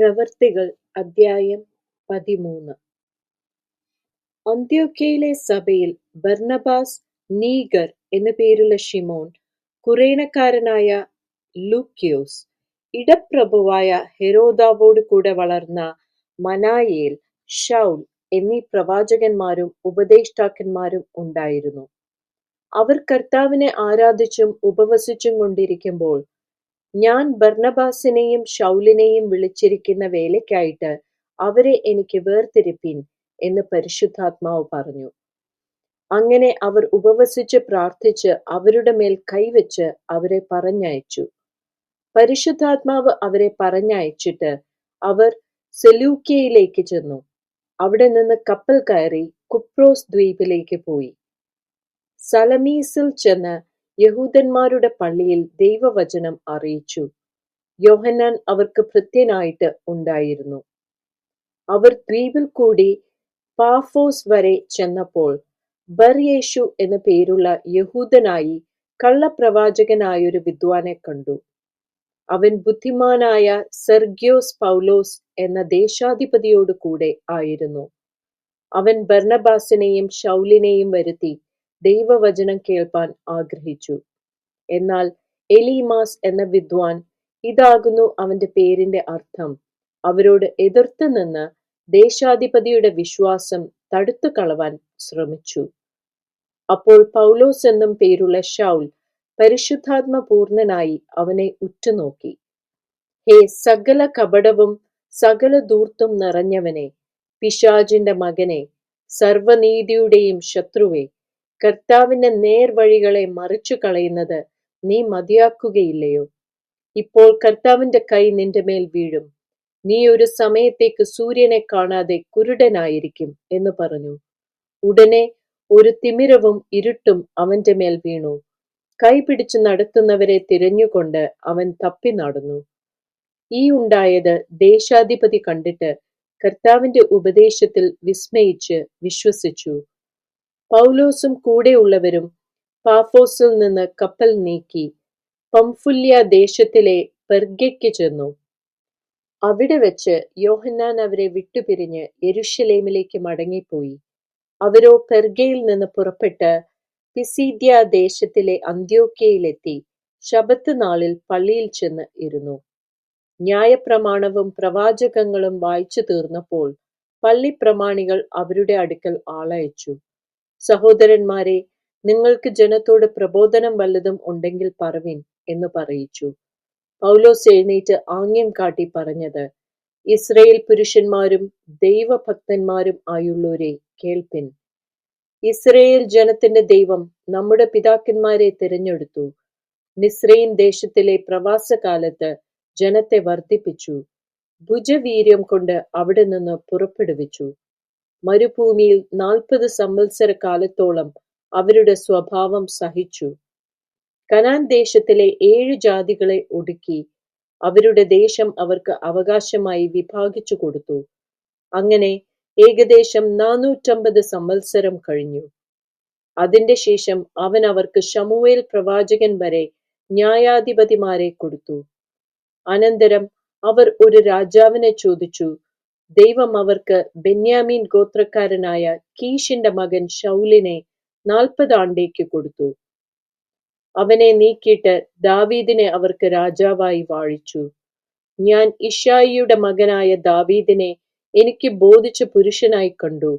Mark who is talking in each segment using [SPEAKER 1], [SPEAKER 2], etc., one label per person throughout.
[SPEAKER 1] പ്രവൃത്തികൾ അദ്ധ്യായം പതിമൂന്ന്. അന്ത്യോക്യയിലെ സഭയിൽ ബർണബാസ് നീഗർ എന്ന പേരുള്ള ഷിമോൻ കുറേനക്കാരനായ ലൂക്യോസ് ഇടപ്രഭുവായ ഹെരോദാവോട് കൂടെ വളർന്ന മനായേൽ ഷൗൽ എന്നീ പ്രവാചകന്മാരും ഉപദേഷ്ടാക്കന്മാരും ഉണ്ടായിരുന്നു. അവർ കർത്താവിനെ ആരാധിച്ചും ഉപവസിച്ചും കൊണ്ടിരിക്കുമ്പോൾ ഞാൻ ബർന്നബാസിനെയും ഷൗലിനെയും വിളിച്ചിരിക്കുന്ന വേലയ്ക്കായിട്ട് അവരെ എനിക്ക് വേർതിരിപ്പിൻ എന്ന് പരിശുദ്ധാത്മാവ് പറഞ്ഞു. അങ്ങനെ അവർ ഉപവസിച്ച് പ്രാർത്ഥിച്ച് അവരുടെ മേൽ കൈവച്ച് അവരെ പറഞ്ഞയച്ചു. പരിശുദ്ധാത്മാവ് അവരെ പറഞ്ഞയച്ചിട്ട് അവർ സെലൂക്യയിലേക്ക് ചെന്നു. അവിടെ നിന്ന് കപ്പൽ കയറി കുപ്രോസ് ദ്വീപിലേക്ക് പോയി. സലമീസിൽ ചെന്ന് യഹൂദന്മാരുടെ പള്ളിയിൽ ദൈവവചനം അറിയിച്ചു. യോഹന്നാൻ അവർക്ക് ഭൃത്യനായിട്ട് ഉണ്ടായിരുന്നു. അവർ ദ്വീപിൽ കൂടി പാഫോസ് വരെ ചെന്നപ്പോൾ ബർയേശു എന്ന പേരുള്ള യഹൂദനായി കള്ളപ്രവാചകനായൊരു വിദ്വാനെ കണ്ടു. അവൻ ബുദ്ധിമാനായ സെർഗ്യോസ് പൗലോസ് എന്ന ദേശാധിപതിയോടു കൂടെ ആയിരുന്നു. അവൻ ബർണബാസിനെയും ഷൗലിനെയും വരുത്തി ദൈവവചനം കേൾപ്പാൻ ആഗ്രഹിച്ചു. എന്നാൽ എലീമാസ് എന്ന വിദ്വാൻ ഇതാകുന്നു അവന്റെ പേരിന്റെ അർത്ഥം. അവരോട് എതിർത്ത് നിന്ന് ദേശാധിപതിയുടെ വിശ്വാസം തടുത്തു കളവാൻ ശ്രമിച്ചു. അപ്പോൾ പൗലോസ് എന്നും പേരുള്ള ഷൗൽ പരിശുദ്ധാത്മ പൂർണനായി അവനെ ഉറ്റുനോക്കി. ഹേ സകല കപടവും സകല ദൂർത്തും നിറഞ്ഞവനെ പിശാജിന്റെ മകനെ സർവനീതിയുടെയും ശത്രുവെ കർത്താവിന്റെ നേർവഴികളെ മറിച്ചു കളയുന്നത് നീ മതിയാക്കുകയില്ലയോ? ഇപ്പോൾ കർത്താവിന്റെ കൈ നിന്റെ മേൽ വീഴും. നീ ഒരു സമയത്തേക്ക് സൂര്യനെ കാണാതെ കുരുടനായിരിക്കും എന്ന് പറഞ്ഞു. ഉടനെ ഒരു തിമിരവും ഇരുട്ടും അവന്റെ മേൽ വീണു. കൈ പിടിച്ചു നടത്തുന്നവരെ തിരഞ്ഞുകൊണ്ട് അവൻ തപ്പി നടന്നു. ഈ ഉണ്ടായത് ദേശാധിപതി കണ്ടിട്ട് കർത്താവിന്റെ ഉപദേശത്തിൽ വിസ്മയിച്ച് വിശ്വസിച്ചു. പൗലോസും കൂടെയുള്ളവരും പാഫോസിൽ നിന്ന് കപ്പൽ നീക്കി പംഫുല്യ ദേശത്തിലെ പെർഗയ്ക്ക് ചെന്നു. അവിടെ വെച്ച് യോഹന്നാൻ അവരെ വിട്ടുപിരിഞ്ഞ് യെരുഷലേമിലേക്ക് മടങ്ങിപ്പോയി. അവരോ പെർഗയിൽ നിന്ന് പുറപ്പെട്ട് പിസീദ്യ ദേശത്തിലെ അന്ത്യോക്കയിലെത്തി ശബത്ത് നാളിൽ പള്ളിയിൽ ചെന്ന് ഇരുന്നു. ന്യായപ്രമാണവും പ്രവാചകങ്ങളും വായിച്ചു തീർന്നപ്പോൾ പള്ളി പ്രമാണികൾ അവരുടെ അടുക്കൽ ആളയച്ചു. സഹോദരന്മാരെ നിങ്ങൾക്ക് ജനത്തോട് പ്രബോധനം വല്ലതും ഉണ്ടെങ്കിൽ പറവിൻ എന്ന് പറയിച്ചു. പൗലോസ് എഴുന്നേറ്റ് ആംഗ്യം കാട്ടി പറഞ്ഞത് ഇസ്രയേൽ പുരുഷന്മാരും ദൈവഭക്തന്മാരും ആയുള്ളവരെ കേൾപ്പിൻ. ഇസ്രയേൽ ജനത്തിന്റെ ദൈവം നമ്മുടെ പിതാക്കന്മാരെ തിരഞ്ഞെടുത്തു. മിസ്രൈൻ ദേശത്തിലെ പ്രവാസകാലത്ത് ജനത്തെ വർദ്ധിപ്പിച്ചു. ഭുജവീര്യം കൊണ്ട് അവിടെ നിന്ന് പുറപ്പെടുവിച്ചു. മരുഭൂമിയിൽ നാൽപ്പത് സംവത്സര കാലത്തോളം അവരുടെ സ്വഭാവം സഹിച്ചു. കനാൻ ദേശത്തിലെ ഏഴ് ജാതികളെ ഒടുക്കി അവരുടെ ദേശം അവർക്ക് അവകാശമായി വിഭാഗിച്ചു കൊടുത്തു. അങ്ങനെ ഏകദേശം നാനൂറ്റമ്പത് സംവത്സരം കഴിഞ്ഞു. അതിന്റെ ശേഷം അവൻ അവർക്ക് ഷമുവേൽ പ്രവാചകൻ വരെ ന്യായാധിപതിമാരെ കൊടുത്തു. അനന്തരം അവർ ഒരു രാജാവിനെ ചോദിച്ചു ദൈവം അവർക്ക് ബെന്യാമീൻ ഗോത്രക്കാരനായ കീഷിന്റെ മകൻ ഷൗലിനെ നാൽപ്പത് ആണ്ടേക്ക് കൊടുത്തു. അവനെ നീക്കിയിട്ട് ദാവീദിനെ അവർക്ക് രാജാവായി വാഴിച്ചു. ഞാൻ ഇഷായിയുടെ മകനായ ദാവീദിനെ എനിക്ക് ബോധിച്ച പുരുഷനായി കണ്ടു.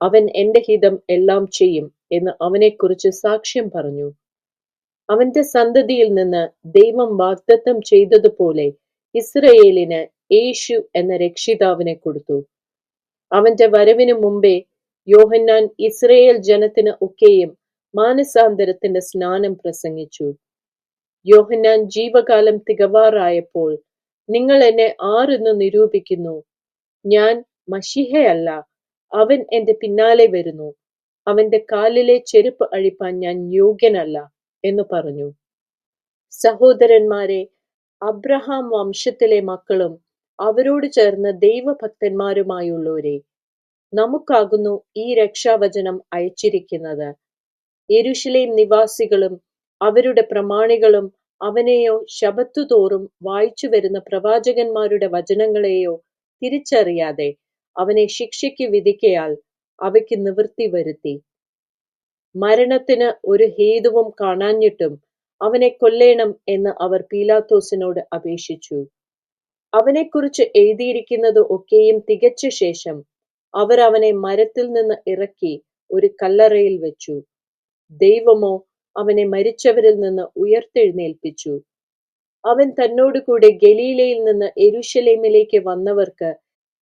[SPEAKER 1] അവൻ എന്റെ ഹിതം എല്ലാം ചെയ്യും എന്ന് അവനെക്കുറിച്ച് സാക്ഷ്യം പറഞ്ഞു. അവന്റെ സന്തതിയിൽ നിന്ന് ദൈവം വാഗ്ദത്തം ചെയ്തതുപോലെ ഇസ്രയേലിന് യേശു എന്ന രക്ഷിതാവിനെ കൊടുത്തു. അവന്റെ വരവിനു മുമ്പേ യോഹന്നാൻ ഇസ്രയേൽ ജനത്തിന് ഒക്കെയും മാനസാന്തരത്തിന്റെ സ്നാനം പ്രസംഗിച്ചു. യോഹന്നാൻ ജീവകാലം തികവാറായപ്പോൾ നിങ്ങൾ എന്നെ ആരെന്ന് നിരൂപിക്കുന്നു? ഞാൻ മഷിഹയല്ല അവൻ എന്റെ പിന്നാലെ വരുന്നു. അവന്റെ കാലിലെ ചെരുപ്പ് അഴിപ്പാൻ ഞാൻ യോഗ്യനല്ല എന്ന് പറഞ്ഞു. സഹോദരന്മാരെ അബ്രഹാം വംശത്തിലെ മക്കളും അവരോട് ചേർന്ന് ദൈവഭക്തന്മാരുമായുള്ളവരെ നമുക്കാകുന്നു ഈ രക്ഷാവചനം അയച്ചിരിക്കുന്നത്. യെരുഷലേം നിവാസികളും അവരുടെ പ്രമാണികളും അവനെയോ ശബത്തുതോറും വായിച്ചു വരുന്ന പ്രവാചകന്മാരുടെ വചനങ്ങളെയോ തിരിച്ചറിയാതെ അവനെ ശിക്ഷയ്ക്ക് വിധിക്കയാൽ അവയ്ക്ക് നിവൃത്തി വരുത്തി. മരണത്തിന് ഒരു ഹേതുവും കാണാഞ്ഞിട്ടും അവനെ കൊല്ലേണം എന്ന് അവർ പീലാത്തോസിനോട് അപേക്ഷിച്ചു. അവനെക്കുറിച്ച് എഴുതിയിരിക്കുന്നത് ഒക്കെയും തികച്ച ശേഷം അവർ അവനെ മരത്തിൽ നിന്ന് ഇറക്കി ഒരു കല്ലറയിൽ വെച്ചു. ദൈവമോ അവനെ മരിച്ചവരിൽ നിന്ന് ഉയർത്തെഴുന്നേൽപ്പിച്ചു. അവൻ തന്നോടുകൂടെ ഗലീലയിൽ നിന്ന് എരുഷലേമിലേക്ക് വന്നവർക്ക്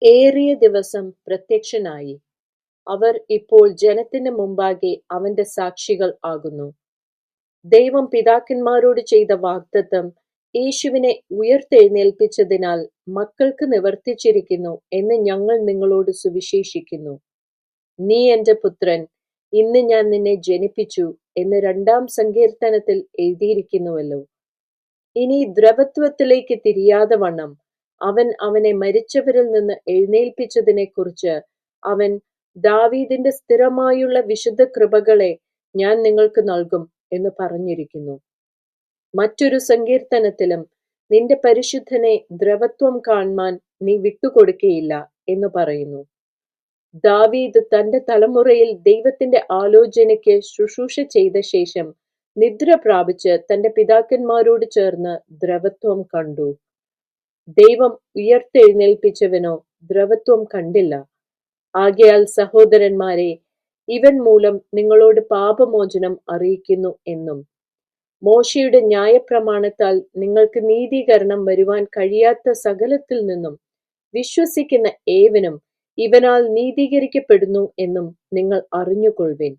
[SPEAKER 1] ഏറിയ ദിവസം പ്രത്യക്ഷനായി. അവർ ഇപ്പോൾ ജനത്തിന് മുമ്പാകെ അവന്റെ സാക്ഷികൾ ആകുന്നു. ദൈവം പിതാക്കന്മാരോട് ചെയ്ത വാഗ്ദത്തം യേശുവിനെ ഉയർത്തെഴുന്നേൽപ്പിച്ചതിനാൽ മക്കൾക്ക് നിവർത്തിച്ചിരിക്കുന്നു എന്ന് ഞങ്ങൾ നിങ്ങളോട് സുവിശേഷിക്കുന്നു. നീ എന്റെ പുത്രൻ ഇന്ന് ഞാൻ നിന്നെ ജനിപ്പിച്ചു എന്ന് രണ്ടാം സങ്കീർത്തനത്തിൽ എഴുതിയിരിക്കുന്നുവല്ലോ. ഇനി ദ്രവത്വത്തിലേക്ക് തിരിയാതെ വണ്ണം. അവൻ അവനെ മരിച്ചവരിൽ നിന്ന് എഴുന്നേൽപ്പിച്ചതിനെ കുറിച്ച് അവൻ ദാവീദിന്റെ സ്ഥിരമായുള്ള വിശുദ്ധ കൃപകളെ ഞാൻ നിങ്ങൾക്ക് നൽകും എന്ന് പറഞ്ഞിരിക്കുന്നു. മറ്റൊരു സങ്കീർത്തനത്തിലും നിന്റെ പരിശുദ്ധനെ ദ്രവത്വം കാണുവാൻ നീ വിട്ടുകൊടുക്കയില്ല എന്ന് പറയുന്നു. ദാവീദ് തന്റെ തലമുറയിൽ ദൈവത്തിന്റെ ആലോചനയ്ക്ക് ശുശ്രൂഷ ചെയ്ത ശേഷം നിദ്ര പ്രാപിച്ച് തന്റെ പിതാക്കന്മാരോട് ചേർന്ന് ദ്രവത്വം കണ്ടു. ദൈവം ഉയർത്തെഴുന്നേൽപ്പിച്ചവനോ ദ്രവത്വം കണ്ടില്ല. ആകയാൽ സഹോദരന്മാരെ ഇവൻ മൂലം നിങ്ങളോട് പാപമോചനം അറിയിക്കുന്നു എന്നും മോശയുടെ ന്യായപ്രമാണത്താൽ നിങ്ങൾക്ക് നീതീകരണം വരുവാൻ കഴിയാത്ത സകലത്തിൽ നിന്നും വിശ്വസിക്കുന്ന ഏവനും ഇവനാൽ നീതീകരിക്കപ്പെടുന്നു എന്നും നിങ്ങൾ അറിഞ്ഞുകൊള്ളുവിൻ.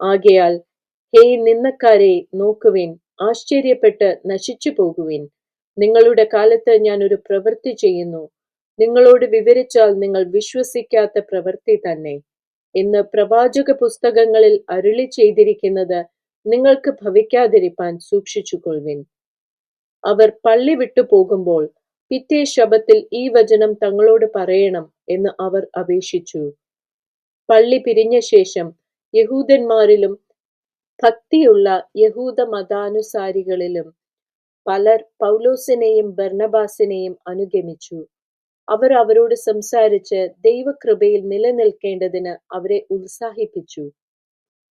[SPEAKER 1] ആകയാൽ ഹേ നിന്നക്കാരെ നോക്കുവിൻ ആശ്ചര്യപ്പെട്ട് നശിച്ചു പോകുവിൻ. നിങ്ങളുടെ കാലത്ത് ഞാൻ ഒരു പ്രവൃത്തി ചെയ്യുന്നു. നിങ്ങളോട് വിവരിച്ചാൽ നിങ്ങൾ വിശ്വസിക്കാത്ത പ്രവൃത്തി തന്നെ. എന്ന് പ്രവാചക പുസ്തകങ്ങളിൽ അരുളി ചെയ്തിരിക്കുന്നത് നിങ്ങൾക്ക് ഭവിക്കാതിരിപ്പാൻ സൂക്ഷിച്ചുകൊള്ളുവിൻ. അവർ പള്ളി വിട്ടു പോകുമ്പോൾ പിറ്റേ ശബത്തിൽ ഈ വചനം തങ്ങളോട് പറയണം എന്ന് അവർ അപേക്ഷിച്ചു. പള്ളി പിരിഞ്ഞ ശേഷം യഹൂദന്മാരിലും ഭക്തിയുള്ള യഹൂദ മതാനുസാരികളിലും പലർ പൗലോസിനെയും ബർണബാസിനെയും അനുഗമിച്ചു. അവർ അവരോട് സംസാരിച്ച് ദൈവകൃപയിൽ നിലനിൽക്കേണ്ടതിന് അവരെ ഉത്സാഹിപ്പിച്ചു.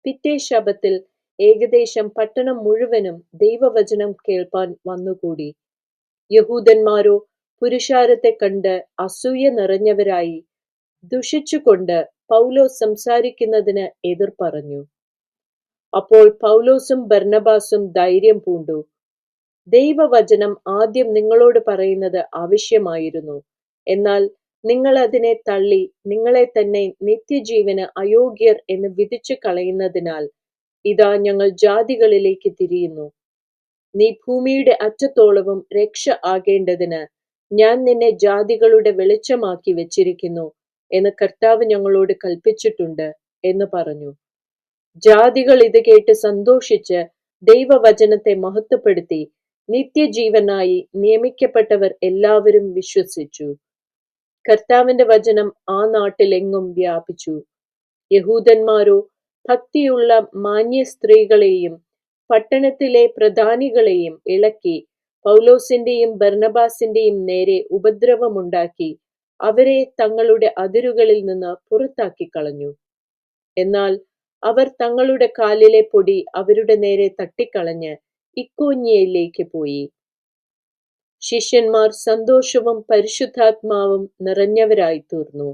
[SPEAKER 1] പിറ്റേ ശബത്തിൽ ഏകദേശം പട്ടണം മുഴുവനും ദൈവവചനം കേൾപ്പാൻ വന്നുകൂടി. യഹൂദന്മാരോ പുരുഷാരത്തെ കണ്ട് അസൂയ നിറഞ്ഞവരായി ദുഷിച്ചുകൊണ്ട് പൗലോസ് സംസാരിക്കുന്നതിന് എതിർ പറഞ്ഞു. അപ്പോൾ പൗലോസും ബർണബാസും ധൈര്യം പൂണ്ടു. ദൈവവചനം ആദ്യം നിങ്ങളോട് പറയുന്നത് ആവശ്യമായിരുന്നു. എന്നാൽ നിങ്ങൾ അതിനെ തള്ളി നിങ്ങളെ തന്നെ നിത്യജീവന് അയോഗ്യർ എന്ന് വിധിച്ചു കളയുന്നതിനാൽ ഇതാ ഞങ്ങൾ ജാതികളിലേക്ക് തിരിയുന്നു. നീ ഭൂമിയുടെ അറ്റത്തോളവും രക്ഷ ആകേണ്ടതിന് ഞാൻ നിന്നെ ജാതികളുടെ വെളിച്ചമാക്കി വെച്ചിരിക്കുന്നു എന്ന് കർത്താവ് ഞങ്ങളോട് കൽപ്പിച്ചിട്ടുണ്ട് എന്ന് പറഞ്ഞു. ജാതികൾ ഇത് കേട്ട് സന്തോഷിച്ച് ദൈവവചനത്തെ മഹത്വപ്പെടുത്തി നിത്യജീവനായി നിയമിക്കപ്പെട്ടവർ എല്ലാവരും വിശ്വസിച്ചു. കർത്താവിന്റെ വചനം ആ നാട്ടിലെങ്ങും വ്യാപിച്ചു. യഹൂദന്മാരോ ഭക്തിയുള്ള മാന്യ സ്ത്രീകളെയും പട്ടണത്തിലെ പ്രധാനികളെയും ഇളക്കി പൗലോസിന്റെയും ബർണബാസിന്റെയും നേരെ ഉപദ്രവമുണ്ടാക്കി അവരെ തങ്ങളുടെ അതിരുകളിൽ നിന്ന് പുറത്താക്കി കളഞ്ഞു എന്നാൽ അവർ തങ്ങളുടെ കാലിലെ പൊടി അവരുടെ നേരെ തട്ടിക്കളഞ്ഞ് ഇക്കോന്യയിലേക്ക് പോയി. ശിഷ്യന്മാർ സന്തോഷവും പരിശുദ്ധാത്മാവും നിറഞ്ഞവരായി തീർന്നു